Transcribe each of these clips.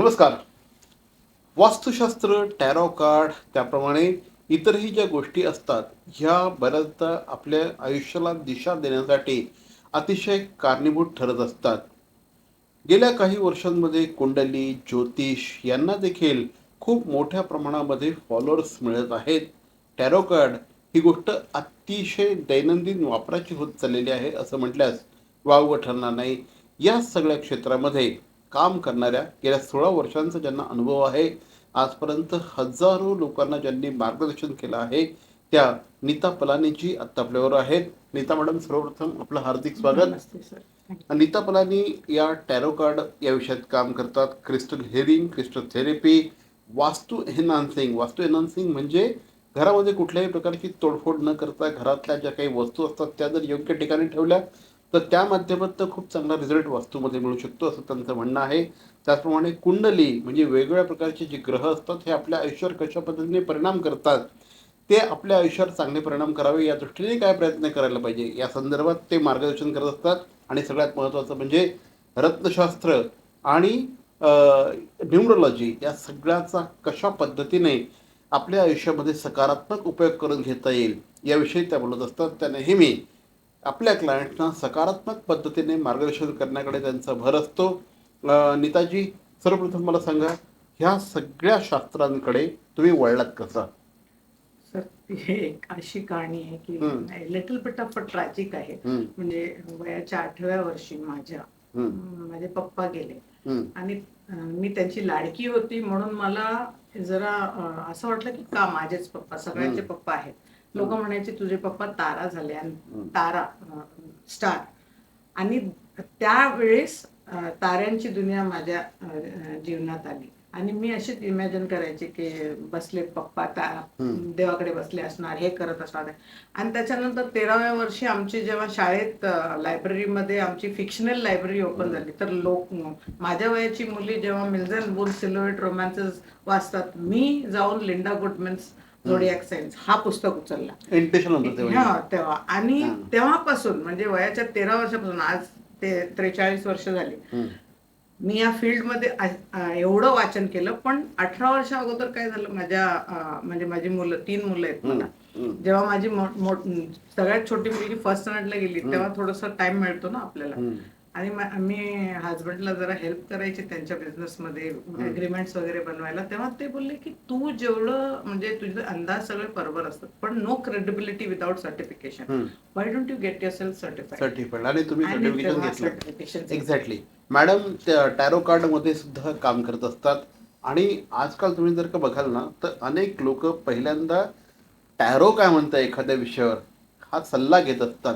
नमस्कार. वास्तुशास्त्र tarot card त्याप्रमाणे इतरही ज्या गोष्टी असतात ह्या बऱ्याचदा आपल्या आयुष्याला दिशा देण्यासाठी अतिशय कारणीभूत ठरत असतात. गेल्या काही वर्षांमध्ये कुंडली ज्योतिष यांना देखील खूप मोठ्या प्रमाणामध्ये फॉलोअर्स मिळत आहेत. टॅरो कार्ड ही गोष्ट अतिशय दैनंदिन वापराची होत चाललेली आहे असं म्हटल्यास वावगं ठरणार नाही. या सगळ्या क्षेत्रामध्ये काम करणाऱ्या गेल्या सोळा वर्षांचा ज्यांना अनुभव आहे आजपर्यंत हजारो लोकांना ज्यांनी मार्गदर्शन केलं आहे त्या नीता पलानीजी आत्ता आपल्यावर आहेत. नीता मॅडम सर्वप्रथम आपलं हार्दिक स्वागत. नीता पलानी या टॅरो कार्ड या विषयात काम करतात. Crystal healing crystal therapy vastu enhancing. Vastu enhancing म्हणजे घरामध्ये कुठल्याही प्रकारची तोडफोड न करता घरातल्या ज्या काही वस्तू असतात त्या जर योग्य ठिकाणी ठेवल्या तर त्या माध्यमातून खूप चांगला रिझल्ट वास्तूमध्ये मिळू शकतो असं त्यांचं म्हणणं आहे. त्याचप्रमाणे कुंडली म्हणजे वेगवेगळ्या प्रकारचे जे ग्रह असतात हे आपल्या आयुष्यावर कशा पद्धतीने परिणाम करतात ते आपल्या आयुष्यावर चांगले परिणाम करावे या दृष्टीने काय प्रयत्न करायला पाहिजे? या संदर्भात ते मार्गदर्शन करत असतात. आणि सगळ्यात महत्त्वाचं म्हणजे रत्नशास्त्र आणि न्यूमरोलॉजी या सगळ्याचा कशा पद्धतीने आपल्या आयुष्यामध्ये सकारात्मक उपयोग करून घेता येईल याविषयी त्या बोलत असतात. त्या नेहमी आपल्या क्लायंटना सकारात्मक पद्धतीने मार्गदर्शन करण्याकडे त्यांचा भर असतो. नीताजी सर्वप्रथम मला सांगा ह्या सगळ्या शास्त्रांकडे तुम्ही वळलात कसा? सर ती एक अशी कहाणी आहे की. लिटल बिट ऑफ ट्रॅजिक आहे. म्हणजे वयाच्या आठव्या वर्षी माझ्या माझे पप्पा गेले. आणि मी त्यांची लाडकी होती म्हणून मला जरा असं वाटलं की का माझेच पप्पा सगळ्यांचे. पप्पा आहेत. लोक म्हणायचे तुझे पप्पा तारा झाले आणि. तारा स्टार. आणि त्यावेळेस ताऱ्यांची दुनिया माझ्या जीवनात आली. आणि मी अशीच इमॅजिन करायचे की बसले पप्पा. देवाकडे बसले असणार हे करत असणार. आणि त्याच्यानंतर तेराव्या वर्षी आमची जेव्हा शाळेत लायब्ररीमध्ये आमची फिक्शनल लायब्ररी ओपन झाली. तर लोक माझ्या वयाची मुली जेव्हा मिल्झन बुल सिलोएट रोमॅन्सेस वाचतात मी जाऊन लिंडा गुडमन्स झोडियाक सायन्स हा पुस्तक उचलला. हा तेव्हा. आणि. तेव्हापासून म्हणजे वयाच्या तेरा वर्षापासून आज ते त्रेचाळीस वर्ष झाली. मी या फील्डमध्ये एवढं वाचन केलं पण अठरा वर्षा अगोदर काय झालं माझ्या म्हणजे माझी मुलं तीन मुलं आहेत मला. जेव्हा माझी सगळ्यात छोटी मुलगी फर्स्ट स्टँडर्डला गेली तेव्हा थोडस टाइम मिळतो ना आपल्याला. आणि मा- मी हजबंडला जरा हेल्प करायची त्यांच्या बिझनेसमध्ये अग्रीमेंट्स वगैरे बनवायला. तेव्हा ते बोलले की तू जेवढं म्हणजे तुझे अंदाज सगळे बरोबर असतात पण no credibility without certification. Why don't you get yourself certified आणि तुम्ही सर्टिफिकेशन घेतलं. सर्टिफिकेशन एक्झॅक्टली मॅडम टॅरो कार्डमध्ये सुद्धा काम करत असतात. आणि आजकाल तुम्ही जर का बघाल ना तर अनेक लोक पहिल्यांदा टॅरो काय म्हणतं एखाद्या विषयावर? हा सल्ला घेत असतात.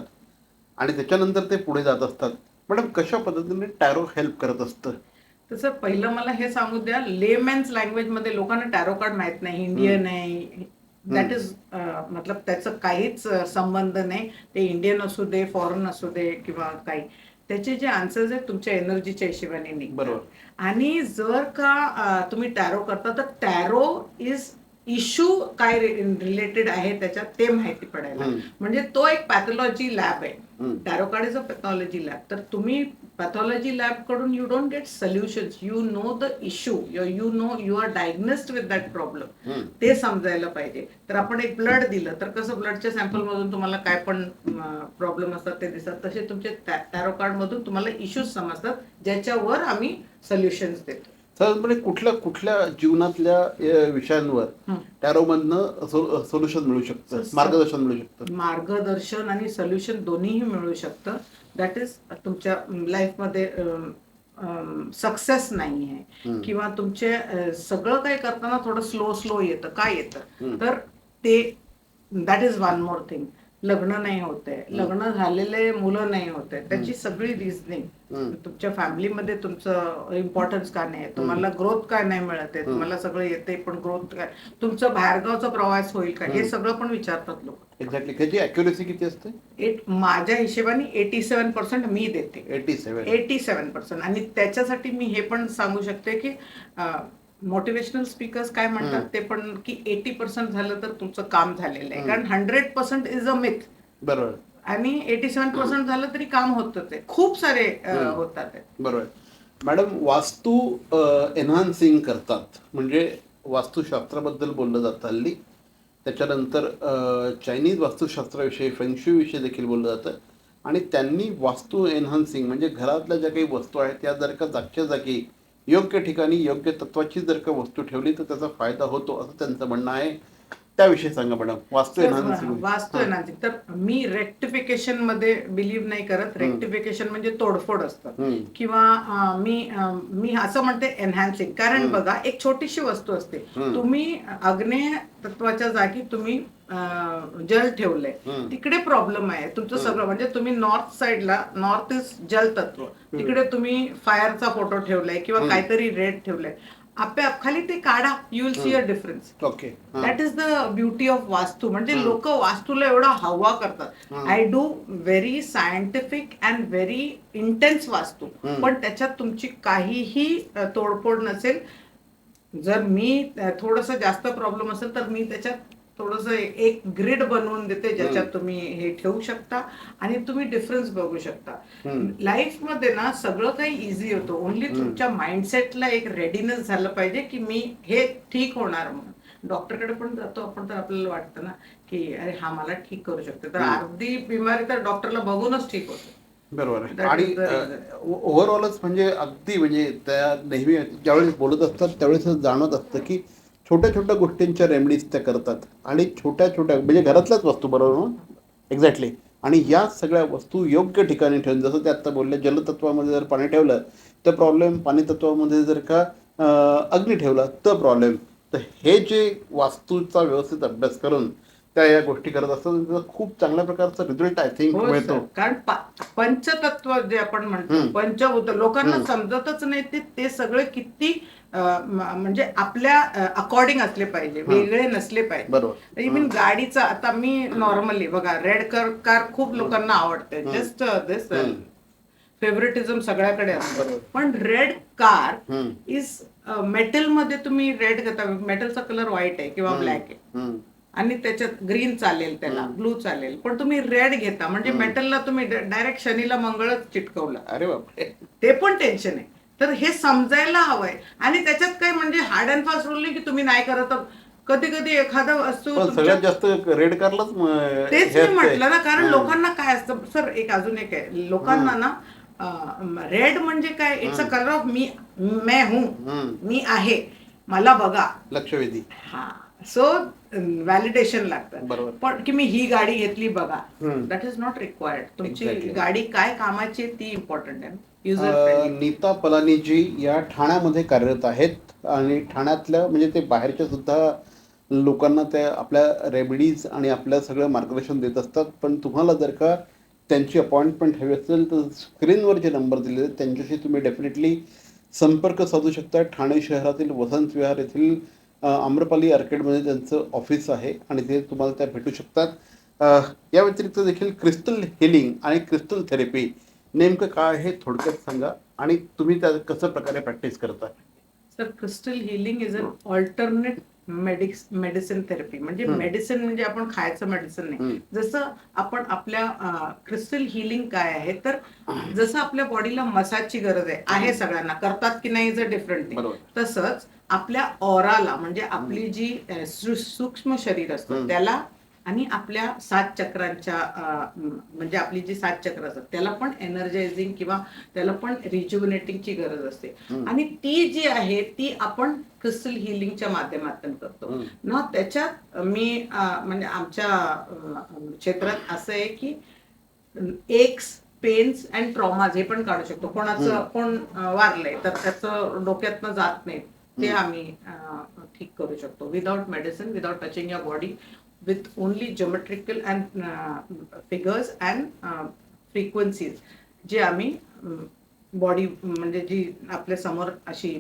आणि त्याच्यानंतर ते पुढे जात असतात. मॅडम कशा पद्धतीने टॅरो हेल्प करत असतं तसं पहिलं मला हे सांगू द्या लेमॅन्स लँग्वेजमध्ये लोकांना टॅरो कार्ड माहीत नाही इंडियन आहे दॅट इज मतलब त्याचं काहीच संबंध नाही ते इंडियन असू दे फॉरेन असू दे किंवा काही त्याचे जे आन्सर्स आहेत तुमच्या एनर्जीच्या हिशोबाने निघतात. बरोबर. आणि जर का तुम्ही टॅरो करता तर टॅरो इज इश्यू काय रिलेटेड आहे त्याच्यात ते माहिती पडायला. म्हणजे तो एक पॅथॉलॉजी लॅब आहे. हम्म. Tarot card is a pathology lab तर तुम्ही pathology लॅबकडून you don't get solutions you know the issue you know you are diagnosed with that problem. ते समजायला पाहिजे. तर आपण एक ब्लड दिलं तर कसं ब्लडच्या सॅम्पल मधून तुम्हाला काय पण प्रॉब्लेम असतात ते दिसतात. तसे तुमचे टॅरो कार्ड मधून तुम्हाला इश्यूज समजतात ज्याच्यावर आम्ही सोल्युशन्स देतो. साधारणपणे कुठल्या कुठल्या जीवनातल्या विषयांवर. टॅरो मधनं सोल्युशन मिळू शकतं मार्गदर्शन मिळू शकतं मार्गदर्शन आणि सोल्युशन दोन्हीही मिळू शकतं दॅट इज तुमच्या लाईफमध्ये सक्सेस नाही आहे. किंवा तुमचे सगळं काही करताना थोडं स्लो स्लो येतं काय येतं. तर ते that is one more thing लग्न नाही होते. लग्न झालेले मुलं नाही होते. त्याची सगळी रिझनिंग. तुमच्या फॅमिलीमध्ये तुमचं इम्पॉर्टन्स का नाही? तुम्हाला ग्रोथ काय नाही मिळत आहे? तुम्हाला सगळं येते पण ग्रोथ काय? तुमचं बाहेरगावचा प्रवास होईल का? हे सगळं पण विचारतात लोक. एक्झॅक्टली त्याची अॅक्युरेसी किती असते? एट माझ्या हिशेबाने एटी सेव्हन पर्सेंट मी देते. Eighty seven eighty seven percent आणि त्याच्यासाठी मी हे पण सांगू शकते की मोटिवेशनल स्पीकर्स काय म्हणतात ते पण की एटी पर्सेंट झालं तर तुमचं काम झालेलं आहे. कारण hundred percent is a myth बरोबर. आणि एटी सेव्हन पर्सेंट झालं तरी काम होतच आहे. खूप सारे होतात. बरोबर. मॅडम वास्तू एन्हान्सिंग करतात. म्हणजे वास्तुशास्त्राबद्दल बोललं जातं हल्ली. त्याच्यानंतर चायनीज वास्तुशास्त्राविषयी फेंगशूविषयी देखील बोललं जातं. आणि त्यांनी वास्तू एन्हान्सिंग म्हणजे घरातल्या ज्या काही वस्तू आहेत त्या जर का जागच्या जागी योग्य ठिकाणी योग्य तत्वाची जर का वस्तू ठेवली तर त्याचा फायदा होतो असं त्यांचं म्हणणं आहे. त्याविषयी सांगा मॅडम. वास्तू एनहान्सिंग तर मी रेक्टिफिकेशनमध्ये बिलीव्ह नाही करत. रेक्टिफिकेशन म्हणजे तोडफोड असतं. किंवा मी मी असं म्हणते एनहान्सिंग कारण. बघा एक छोटीशी वस्तू असते. तुम्ही अग्नेय तत्वाच्या जागी तुम्ही जल ठेवलंय. तिकडे प्रॉब्लेम आहे. तुमचं सगळं म्हणजे तुम्ही नॉर्थ साइडला नॉर्थ इज जल तत्व. तिकडे तुम्ही फायरचा फोटो ठेवलाय किंवा. काहीतरी रेड ठेवलंय. आपोआप खाली ते काढा you will see a difference okay. That is the beauty of vastu म्हणजे. लोक वास्तूला एवढा हवा करतात. I do very scientific and very intense vastu. पण त्याच्यात तुमची काहीही तोडफोड नसेल जर मी थोडस जास्त प्रॉब्लेम असेल तर मी त्याच्यात थोडस एक ग्रिड बनवून देते ज्याच्यात तुम्ही हे ठेवू शकता आणि तुम्ही डिफरन्स बघू शकता. लाईफमध्ये ना सगळं काही इझी होतं ओनली. तुमच्या माइंडसेटला एक रेडीनेस झालं पाहिजे की मी हे ठीक होणार म्हणून डॉक्टरकडे पण जातो आपण तर आपल्याला वाटतं ना की अरे हा मला ठीक करू शकतो तर. अर्धी बिमारी तर डॉक्टरला बघूनच ठीक होते बरोबर आणि. ओव्हरऑलच म्हणजे अगदी म्हणजे त्या नेहमी ज्यावेळेस बोलत असतात त्यावेळेस जाणवत असतं की छोट्या छोट्या गोष्टींच्या रेमडीज त्या करतात आणि छोट्या छोट्या म्हणजे घरातल्याच वस्तू बरोबर एक्झॅक्टली आणि या सगळ्या वस्तू योग्य ठिकाणी ठेवून जसं ते आत्ता बोलले जलतत्वामध्ये जर पाणी ठेवलं तर प्रॉब्लेम पाणी तत्वामध्ये जर का अग्नी ठेवला तर प्रॉब्लेम तर हे जे वास्तूचा व्यवस्थित अभ्यास करून त्या या गोष्टी करत असतात त्याचा खूप चांगल्या प्रकारचा रिझल्ट आय थिंक मिळतो. कारण पंचतत्व जे आपण म्हणतो. पंचभूत लोकांना. समजतच नाही ते सगळे किती म्हणजे आपल्या अकॉर्डिंग असले पाहिजे वेगळे नसले पाहिजे बरोबर इव्हन गाडीचा आता मी नॉर्मली बघा रेड कार कार खूप लोकांना आवडते. जस्ट दिस. फेवरेटिझम सगळ्याकडे असतं. पण रेड कार. इज मेटलमध्ये तुम्ही रेड घेता मेटलचा कलर व्हाईट आहे किंवा. ब्लॅक आहे. आणि त्याच्यात ग्रीन चालेल त्याला. ब्लू चालेल पण तुम्ही रेड घेता म्हणजे. मेटलला तुम्ही डायरेक्ट शनीला मंगळच चिटकवलं अरे बापरे ते पण टेन्शन आहे तर हे समजायला हवंय. आणि त्याच्यात काय म्हणजे हार्ड अँड फास्ट रूल नाही की तुम्ही नाही करत. कधी कधी एखादा वस्तू सगळ्यात जास्त रेड कारलाच म- तेच मी. म्हटलं ना कारण. लोकांना काय असतं सर एक अजून एक आहे. लोकांना ना रेड म्हणजे काय? It's a. कलर ऑफ मी मैं हूं. मी आहे. मला बघा. लक्षवेधी. हा. सो व्हॅलिडेशन लागतं. बरोबर. पण की मी ही गाडी घेतली बघा. दॅट इज नॉट रिक्वायर्ड तुमची. गाडी काय कामाची ती इम्पॉर्टंट आहे. अं, नीता पलानीजी या ठाण्यामध्ये कार्यरत आहेत आणि ठाण्यातल्या म्हणजे ते बाहेरच्या सुद्धा लोकांना त्या आपल्या रेमेडीज आणि आपल्या सगळं मार्गदर्शन देत असतात. पण तुम्हाला जर का त्यांची अपॉइंटमेंट हवी असेल तर स्क्रीनवर जे नंबर दिलेले आहेत त्यांच्याशी तुम्ही डेफिनेटली संपर्क साधू शकता. ठाणे शहरातील वसंत विहार येथील अं, आम्रपाली आर्केडमध्ये त्यांचं ऑफिस आहे आणि ते तुम्हाला त्या भेटू शकतात. अं, या व्यतिरिक्त देखील क्रिस्टल हिलिंग आणि क्रिस्टल थेरपी नेमकं काय आहे थोडक्यात सांगा. आणि तुम्ही त्या कसं प्रकारे प्रॅक्टिस करता sir crystal healing is an alternate medics medicine therapy म्हणजे हं. मेडिसिन म्हणजे आपण खायचं मेडिसिन नाही. हं. जसं आपण आपल्या क्रिस्टल हिलिंग काय आहे तर जसं आपल्या बॉडीला मसाजची गरज आहे आहे सगळ्यांना. करतात की नाही इज अ डिफरंट तसंच आपल्या ऑराला म्हणजे आपली जी सूक्ष्म शरीर असतं. त्याला आणि आपल्या सात चक्रांच्या म्हणजे आपली जी सात चक्र असतात त्याला पण एनर्जायझिंग किंवा त्याला पण रिज्युनेटिंगची गरज असते. आणि ती जी आहे ती आपण क्रिस्टल हिलिंगच्या माध्यमातून करतो. ना त्याच्यात मी म्हणजे आमच्या क्षेत्रात असं आहे की एक्स पेन्स अँड ट्रॉमाज हे पण काढू शकतो कोणाचं. कोण वारलंय तर त्याचं डोक्यातनं जात नाही ते. आम्ही ठीक करू शकतो without medicine without touching your body with only geometrical and figures and frequencies जे आम्ही बॉडी म्हणजे जी आपल्यासमोर अशी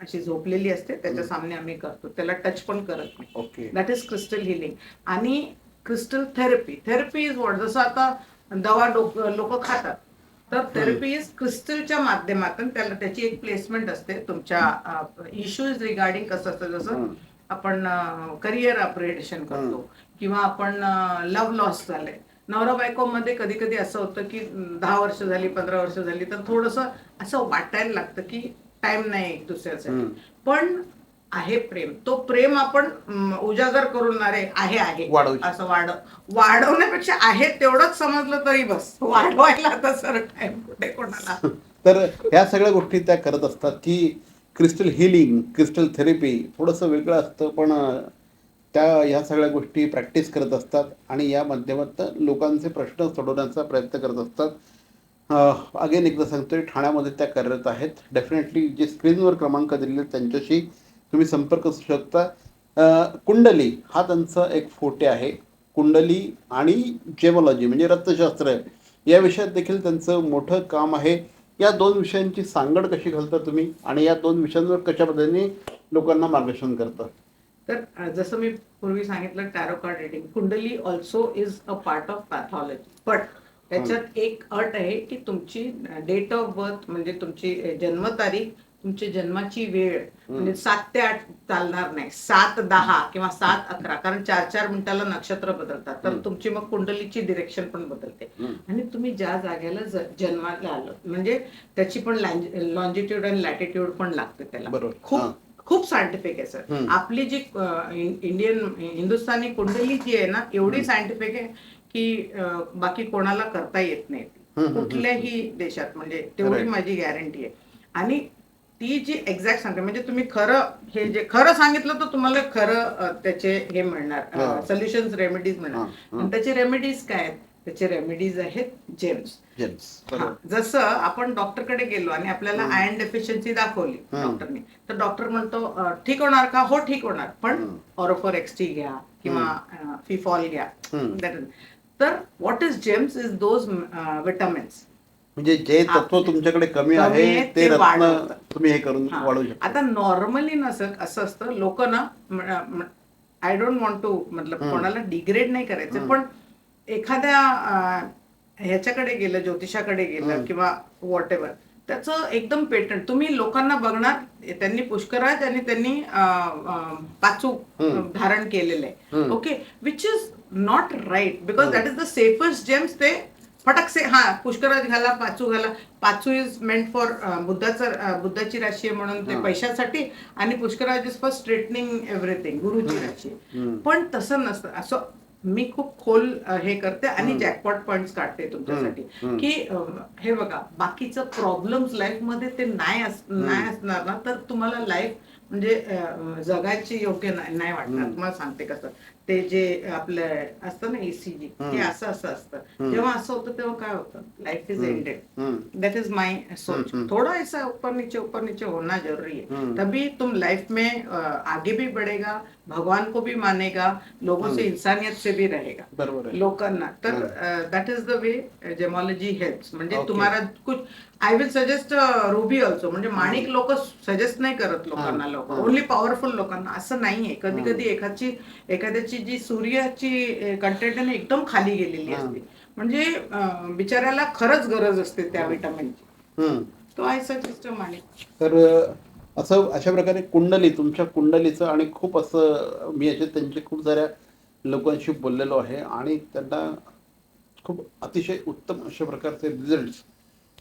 अशी झोपलेली असते त्याच्या. सामने आम्ही करतो. त्याला टच पण करत नाही. Okay that is crystal healing आणि crystal therapy therapy is what जसं आता दवा लोक खातात तर थेरपी इज क्रिस्टलच्या माध्यमातून त्याला त्याची एक प्लेसमेंट असते तुमच्या इश्यूज रिगार्डिंग कसं असतं जसं. आपण करिअर अपग्रेडेशन करतो. किंवा आपण लव्ह लॉस झालंय नवरा बायको मध्ये कधी कधी असं होतं की दहा वर्ष झाली पंधरा वर्ष झाली तर थोडस असं वाटायला लागतं की टाइम नाही एक दुसऱ्यासाठी. पण आहे प्रेम. तो प्रेम आपण उजागर करून अरे आहे आहे. वाढवू असं वाढ वाढवण्यापेक्षा आहे तेवढंच समजलं तरी बस. वाढवायला आता सर टाइम कुठे कोणाला? तर ह्या सगळ्या गोष्टी त्या करत असतात की क्रिस्टल हिलिंग क्रिस्टल थेरपी थोडंसं वेगळं असतं पण त्या ह्या सगळ्या गोष्टी प्रॅक्टिस करत असतात आणि या माध्यमातून लोकांचे प्रश्न सोडवण्याचा प्रयत्न करत असतात. अगेन एकदा सांगतोय ठाण्यामध्ये त्या कार्यरत आहेत. डेफिनेटली जे स्क्रीनवर क्रमांक दिलेले आहेत, त्यांच्याशी तुम्ही संपर्क असू शकता. कुंडली हा त्यांचा एक फोटे आहे. कुंडली आणि जेमॉलॉजी म्हणजे रक्तशास्त्र या विषयात देखील त्यांचं मोठं काम आहे. या दोन विषयांची सांगड कशी घालता तुम्ही आणि या दोन विषयांवर कशा पद्धतीने लोकांना मार्गदर्शन करता? तर जसं मी पूर्वी सांगितलं tarot card reading kundli also is a part of pathology but त्याच्यात एक अट आहे की तुमची डेट ऑफ बर्थ म्हणजे तुमची जन्मतारीख तुमची जन्माची वेळ म्हणजे सात ते आठ चालणार नाही सात दहा किंवा सात अकरा कारण चार चार मिनिटाला नक्षत्र बदलतात तर. तुमची मग कुंडलीची डिरेक्शन पण बदलते. आणि तुम्ही ज्या जागेला जन्माला आलो म्हणजे त्याची पण लॉन्जिट्यूड आणि लॅटिट्यूड पण लागते त्याला. खूप. खूप सायंटिफिक आहे सर. आपली जी इंडियन हिंदुस्थानी कुंडली जी आहे ना एवढी सायंटिफिक आहे की बाकी कोणाला करता येत नाही कुठल्याही देशात म्हणजे तेवढी. माझी गॅरंटी आहे आणि ती जी एक्झॅक्ट सांगते म्हणजे तुम्ही खरं हे जे खरं सांगितलं तर तुम्हाला खरं त्याचे हे मिळणार. सोल्युशन रेमेडीज मिळणार. त्याचे रेमेडीज काय आहेत? त्याचे रेमेडीज आहेत जेम्स जेम्स हा, जसं आपण डॉक्टरकडे गेलो आणि आपल्याला. आयर्न डेफिशियन्सी दाखवली. डॉक्टरने तर डॉक्टर म्हणतो "अ, ठीक होणार का? हो ठीक होणार. पण. ऑरोफोर एक्सटी घ्या किंवा फिफॉल घ्या. तर what is gems is those vitamins म्हणजे जे तत्व तुमच्याकडे कमी आहे ते रत्न. तुम्ही हे करून वाढवू शकता आता नॉर्मली नसं असं असतं लोक ना आय डोंट वॉन्ट टू मतलब. कोणाला डिग्रेड नाही करायचं. पण एखाद्या ह्याच्याकडे गेलं ज्योतिषाकडे गेलं. किंवा वॉट एव्हर त्याचं एकदम पेटंट तुम्ही लोकांना बघणार त्यांनी पुष्कराज आणि त्यांनी पाचू. धारण केलेलं आहे. Okay which is not right because. That is the safest gems ते फटकसे हा पुष्कराज घाला पाचू घाला पाचू इज मेंट फॉर बुद्धाचा बुद्धाची राशी आहे म्हणून ते. पैशासाठी आणि pushkaraj is for straightening everything गुरुची राशी. पण तसं नसतं असं मी खूप खोल हे करते आणि. जॅकपॉट पॉइंट काढते तुमच्यासाठी. की हे बघा बाकीचं प्रॉब्लेम्स लाईफमध्ये ते नाही नाही असणार ना तर तुम्हाला लाईफ म्हणजे जगायची योग्य नाही वाटणार. तुम्हाला सांगते कसं ते जे आपलं असतं ना एसीजी ते. असं असं असतं. जेव्हा असं होतं तेव्हा काय होतं life is. Ended. That is my सोच. थोड़ा ऐसा ऊपर नीचे ऊपर नीचे होना जरूरी है. तभी तुम लाइफ में आगे भी बढ़ेगा भगवान को भी मानेगा लोगों से. इंसानियत से भी रहेगा लोकांना तर that is the way gemology helps म्हणजे. तुम्हाला कुछ I will suggest ruby also म्हणजे माणिक लोक सजेस्ट नाही करत लोकांना लोक. ओनली पॉवरफुल लोकांना असं नाहीये कधी. कधी एखादची एखाद्याची जी सूर्याची कंटेंट आहे ना एकदम खाली गेलेली. असते. म्हणजे बिचाऱ्याला खरंच गरज असते त्या विटामिनची. तो आय सजेस्ट माणिक तर असं अशा प्रकारे कुंडली तुमच्या कुंडलीचं आणि खूप असं मी असे त्यांचे खूप साऱ्या लोकांशी बोललेलो आहे आणि त्यांना खूप अतिशय उत्तम अशा प्रकारचे रिझल्ट्स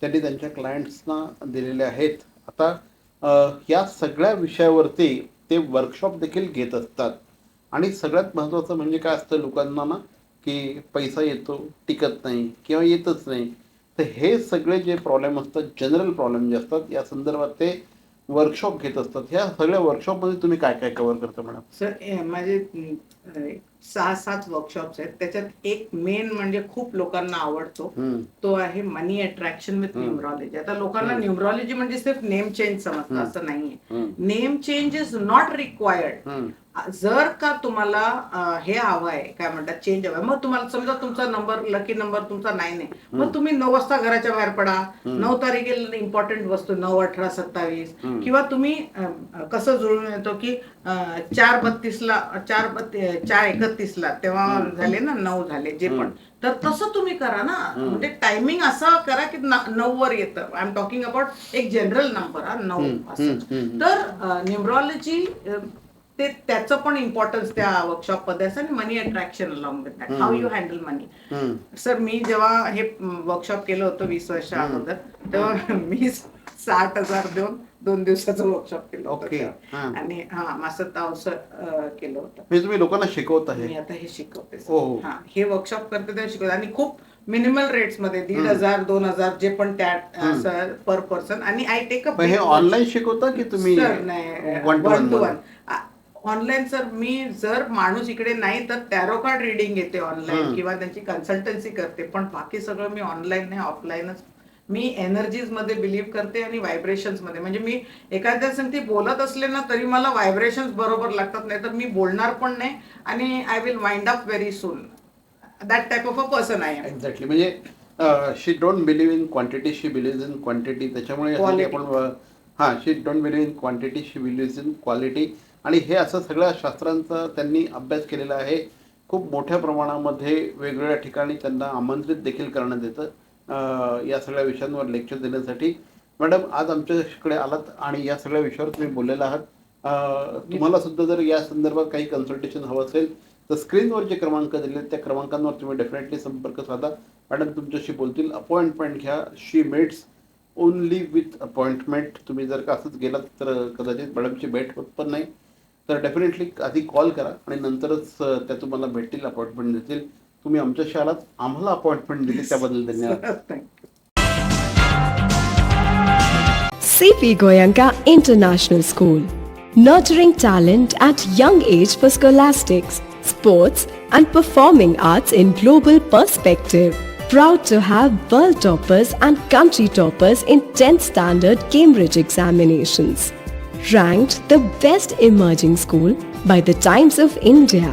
त्यांनी त्यांच्या क्लायंट्सना दिलेले आहेत. आता या सगळ्या विषयावरती ते वर्कशॉप देखील घेत असतात. आणि सगळ्यात महत्त्वाचं म्हणजे काय असतं लोकांना ना की पैसा येतो टिकत नाही किंवा येतच नाही. तर हे सगळे जे प्रॉब्लेम असतात जनरल प्रॉब्लेम जे असतात या संदर्भात ते वर्कशॉप घेत असतात. ह्या सगळ्या वर्कशॉपमध्ये तुम्ही काय काय कव्हर करता मॅडम सर माझे सहा सात वर्कशॉप्स आहेत त्याच्यात एक मेन म्हणजे खूप लोकांना आवडतो तो आहे मनी अट्रॅक्शन विथ. न्यूमरॉलॉजी आता लोकांना. न्यूमरॉलॉजी म्हणजे सिर्फ नेम चेंज समजतं. असं नाहीये name change is not required जर का तुम्हाला हे हवंय काय म्हणतात चेंज हवाय मग तुम्हाला समजा तुमचा नंबर लकी नंबर तुमचा आहे हम्म. मग तुम्ही नऊ वाजता घराच्या बाहेर पडा. नऊ तारखेला इम्पॉर्टंट वस्तू नऊ अठरा सत्तावीस. किंवा तुम्ही कसं जुळून येतो की चार बत्तीसला चार बत्ती चार एकतीसला तेव्हा. झाले ना नऊ झाले जे पण. तर तसं तुम्ही करा ना. म्हणजे टायमिंग असं करा की नऊ वर येतं आय एम टॉकिंग अबाउट एक जनरल नंबर हा नऊ असं. तर न्यूमरॉलॉजी ते त्याचं पण इम्पॉर्टन्स त्या वर्कशॉपमध्ये असं आणि money attraction along with that how you handle money. Sir मी जेव्हा हे वर्कशॉप केलं होतं वीस वर्षा. अगोदर तेव्हा मी साठ हजार देऊन दोन दिवसाचं वर्कशॉप केलं होतं ओके तेव्हा. हा आणि हा मास्टर तावसं अं, केलं होतं म्हणजे तुम्ही लोकांना शिकवत मी आहे आता हे शिकवते. हो, हो. हा वर्कशॉप करते तेव्हा शिकवते आणि खूप मिनिमल रेट्समध्ये दीड. हजार दोन हजार जे पण त्या. पर पर्सन आणि आय टेक अ पण हे ऑनलाईन शिकवता की तुम्ही one to one online sir मी जर माणूस इकडे नाही तर टॅरो कार्ड रिडिंग येते ऑनलाईन. किंवा त्यांची कन्सल्टन्सी करते पण बाकी सगळं मी ऑनलाईन नाही ऑफलाईनच मी एनर्जीजमध्ये बिलीव्ह करते आणि व्हायब्रेशन्समध्ये. म्हणजे मी एखाद्या संगती बोलत असले ना तरी मला व्हायब्रेशन्स बरोबर लागतात. नाही तर मी बोलणार पण नाही आणि I will wind up very soon that type of a person I am exactly म्हणजे she don't believe in quantity she believe in quantity त्याच्यामुळे. आपण हां she don't believe in quantity she believe in quality आणि हे असं सगळ्या शास्त्रांचा त्यांनी अभ्यास केलेला आहे. खूप मोठ्या प्रमाणामध्ये वेगवेगळ्या ठिकाणी त्यांना आमंत्रित देखील करण्यात येतं. या सगळ्या विषयांवर लेक्चर देण्यासाठी. मॅडम आज आमच्याकडे आलात आणि या सगळ्या विषयावर तुम्ही बोललेला आहात. तुम्हाला सुद्धा जर या संदर्भात काही कन्सल्टेशन हवं असेल तर स्क्रीनवर जे क्रमांक दिले त्या क्रमांकांवर तुम्ही डेफिनेटली संपर्क साधा. मॅडम तुमच्याशी बोलतील अपॉइंटमेंट घ्या. She meets only with appointment तुम्ही जर का असंच गेलात तर कदाचित मॅडमची भेट होत पण नाही. तर डेफिनेटली आधी कॉल करा आणि नंतरच त्या तुम्हाला भेटतील अपॉइंटमेंट देतील. तुम्ही आमच्याशी आलात आम्हाला अपॉइंटमेंट दिली त्याबद्दल धन्यवाद CP Goyanka International School. Nurturing talent at young age for scholastics, sports, and performing arts in global perspective. Proud to have world toppers and country toppers in 10th standard Cambridge examinations. Ranked the best emerging school by the Times of India